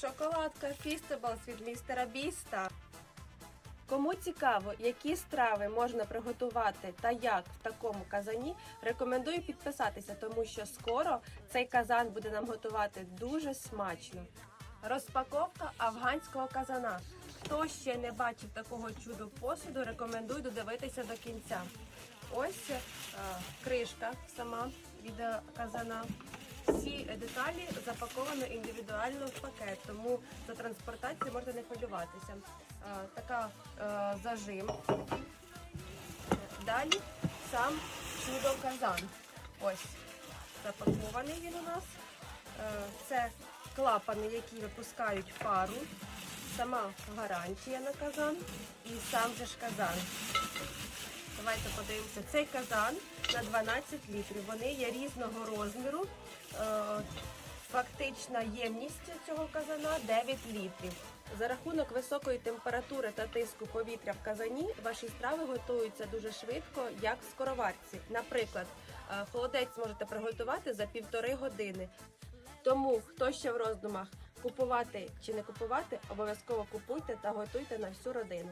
Шоколадка Feastables від містера Біста. Кому цікаво, які страви можна приготувати та як в такому казані, рекомендую підписатися, тому що скоро цей казан буде нам готувати дуже смачно. Розпаковка афганського казана. Хто ще не бачив такого чуду посуду, рекомендую додивитися до кінця. Ось е, кришка сама від е, казана. Запаковано індивідуально в пакет, тому за транспортацію можна не хвилюватися. Е, така е, зажим. Далі сам чудо казан. Ось запакований він у нас. Е, Це клапани, які випускають пару, сама гарантія на казан і сам же ж казан. Давайте подивимося. Цей казан на 12 літрів. Вони є різного розміру. Е, ємність цього казана 9 літрів. За рахунок високої температури та тиску повітря в казані ваші страви готуються дуже швидко, як в скороварці. Наприклад, е, холодець можете приготувати за півтори години. Тому хто ще в роздумах купувати чи не купувати, обов'язково купуйте та готуйте на всю родину.